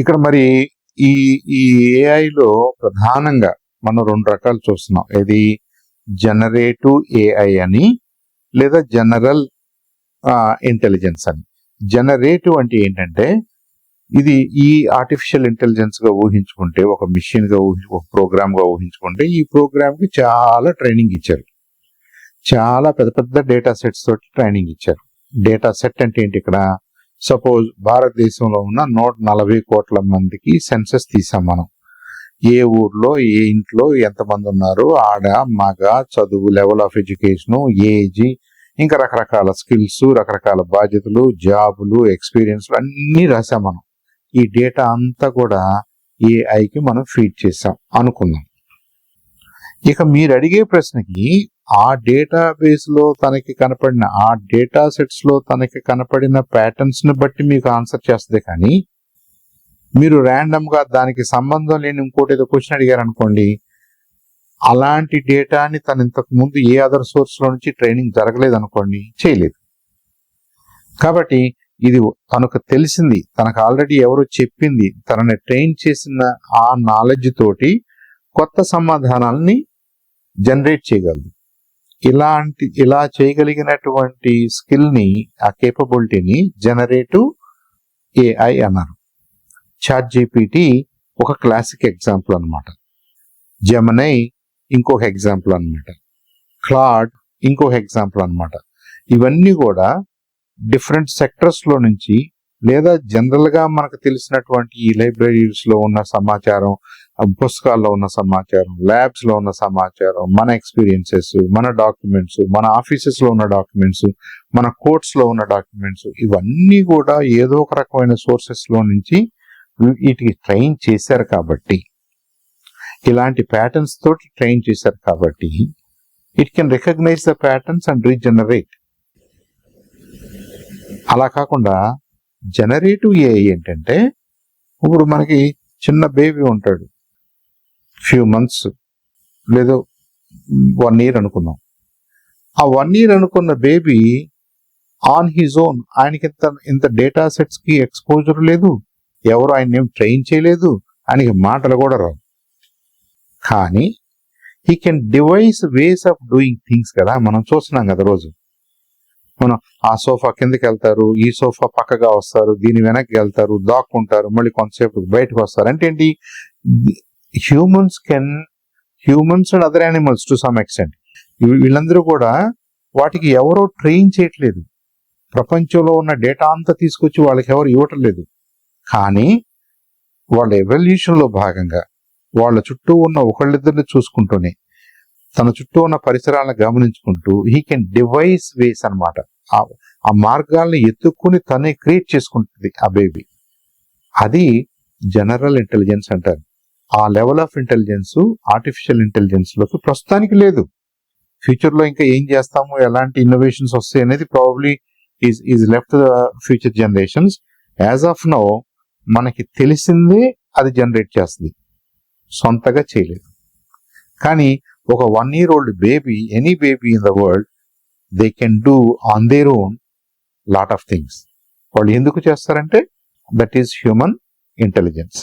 ఇక్కడ మరి ఈ ఈ ఏఐలో ప్రధానంగా మనం రెండు రకాలు చూస్తున్నాం. ఇది జనరేటివ్ ఏఐ అని లేదా జనరల్ ఇంటెలిజెన్స్ అని. జనరేటివ్ అంటే ఏంటంటే ఇది ఈ ఆర్టిఫిషియల్ ఇంటెలిజెన్స్గా ఊహించుకుంటే ఒక మిషన్గా ఊహి ఒక ప్రోగ్రామ్గా ఊహించుకుంటే ఈ ప్రోగ్రామ్కి చాలా ట్రైనింగ్ ఇచ్చారు. చాలా పెద్ద పెద్ద డేటా సెట్స్ తోటి ట్రైనింగ్ ఇచ్చారు. డేటా సెట్ అంటే ఏంటి ఇక్కడ? సపోజ్ భారతదేశంలో ఉన్న నూట నలభై కోట్ల మందికి సెన్సస్ తీసాం మనం. ఏ ఊర్లో ఏ ఇంట్లో ఎంతమంది ఉన్నారు? ఆడ మగ చదువు లెవెల్ ఆఫ్ ఎడ్యుకేషను ఏజ్ ఇంకా రకరకాల స్కిల్స్ రకరకాల బాధ్యతలు జాబులు ఎక్స్పీరియన్స్లు అన్నీ రాసాం మనం. ఈ డేటా అంతా కూడా ఏఐకి మనం ఫీడ్ చేసాం అనుకుందాం. ఇక మీరు అడిగే ప్రశ్నకి ఆ డేటా లో తనకి కనపడిన ఆ డేటా సెట్స్లో తనకి కనపడిన ప్యాటర్న్స్ని బట్టి మీకు ఆన్సర్ చేస్తుంది కానీ మీరు ర్యాండమ్గా దానికి సంబంధం లేని ఇంకోటి ఏదో క్వశ్చన్ అడిగారు అనుకోండి అలాంటి డేటాని తను ఇంతకు ముందు ఏ అదర్ సోర్స్లో నుంచి ట్రైనింగ్ జరగలేదు అనుకోండి చేయలేదు. కాబట్టి ఇది తనకు తెలిసింది తనకు ఆల్రెడీ ఎవరు చెప్పింది తనని ట్రైన్ చేసిన ఆ నాలెడ్జ్ తోటి కొత్త సమాధానాలని జనరేట్ చేయగలదు. ఇలాంటి ఇలా చేయగలిగినటువంటి స్కిల్ని ఆ కేపబిలిటీని జనరేటివ్ ఏఐ అన్నారు. చాట్ జీపీటీ ఒక క్లాసిక్ ఎగ్జాంపుల్ అన్నమాట. జమనై ఇంకొక ఎగ్జాంపుల్ అనమాట క్లాడ్ ఇంకొక ఎగ్జాంపుల్ అన్నమాట. ఇవన్నీ కూడా డిఫరెంట్ సెక్టర్స్లో నుంచి లేదా జనరల్గా మనకు తెలిసినటువంటి ఈ లైబ్రరీస్లో ఉన్న సమాచారం పుస్తకాల్లో ఉన్న సమాచారం ల్యాబ్స్లో ఉన్న సమాచారం మన ఎక్స్పీరియన్సెస్ మన డాక్యుమెంట్స్ మన ఆఫీసెస్లో ఉన్న డాక్యుమెంట్స్ మన కోర్ట్స్లో ఉన్న డాక్యుమెంట్స్ ఇవన్నీ కూడా ఏదో ఒక రకమైన సోర్సెస్లో నుంచి వీటికి ట్రైన్ చేశారు కాబట్టి ఇలాంటి ప్యాటర్న్స్ తోటి ట్రైన్ చేశారు కాబట్టి it can recognize the patterns and regenerate. అలా కాకుండా జనరేటివ్ ఏ ఏంటంటే ఇప్పుడు మనకి చిన్న బేబీ ఉంటాడు. ఫ్యూ మంత్స్ లేదో వన్ ఇయర్ అనుకుందాం. ఆ వన్ ఇయర్ అనుకున్న బేబీ ఆన్ హిజ్ ఓన్ ఆయనకి ఇంత ఇంత డేటా సెట్స్కి ఎక్స్పోజర్ లేదు. ఎవరు ఆయన ఏం ట్రైన్ చేయలేదు. ఆయనకి మాటలు కూడా రావు. కానీ he can devise ways of doing things కదా మనం చూస్తున్నాం కదా రోజు. మనం ఆ సోఫా కిందకి వెళ్తారు ఈ సోఫా పక్కగా వస్తారు దీని వెనక్కి వెళ్తారు దాక్కుంటారు మళ్ళీ కొంతసేపు బయటకు వస్తారు. అంటే ఏంటి? Humans can humans and other animals to some extent వీళ్ళందరూ కూడా వాటికి ఎవరో ట్రైన్ చేయట్లేదు. ప్రపంచంలో ఉన్న డేటా అంతా తీసుకొచ్చి వాళ్ళకి ఎవరు ఇవ్వటం లేదు కానీ వాళ్ళ ఎవల్యూషన్లో భాగంగా వాళ్ళ చుట్టూ ఉన్న ఒకళ్ళిద్దరిని చూసుకుంటూనే తన చుట్టూ ఉన్న పరిసరాలను గమనించుకుంటూ హీ కెన్ డివైస్ వేస్ అన్నమాట. ఆ ఆ మార్గాల్ని ఎత్తుక్కుని తనే క్రియేట్ చేసుకుంటుంది ఆ బేబీ అది జనరల్ ఇంటెలిజెన్స్ అంటారు. ఆ లెవెల్ ఆఫ్ ఇంటెలిజెన్స్ ఆర్టిఫిషియల్ ఇంటెలిజెన్స్లోకి ప్రస్తుతానికి లేదు. ఫ్యూచర్లో ఇంకా ఏం చేస్తాము ఎలాంటి ఇన్నోవేషన్స్ వస్తాయి అనేది probably is is left the future generations as of no మనకి తెలిసిందే అది జనరేట్ చేస్తుంది. సొంతగా చేయలేదు. కానీ ఒక one year old baby any baby in the world they can do on their own lot of things వాళ్ళు ఎందుకు చేస్తారంటే దట్ ఈస్ హ్యూమన్ ఇంటెలిజెన్స్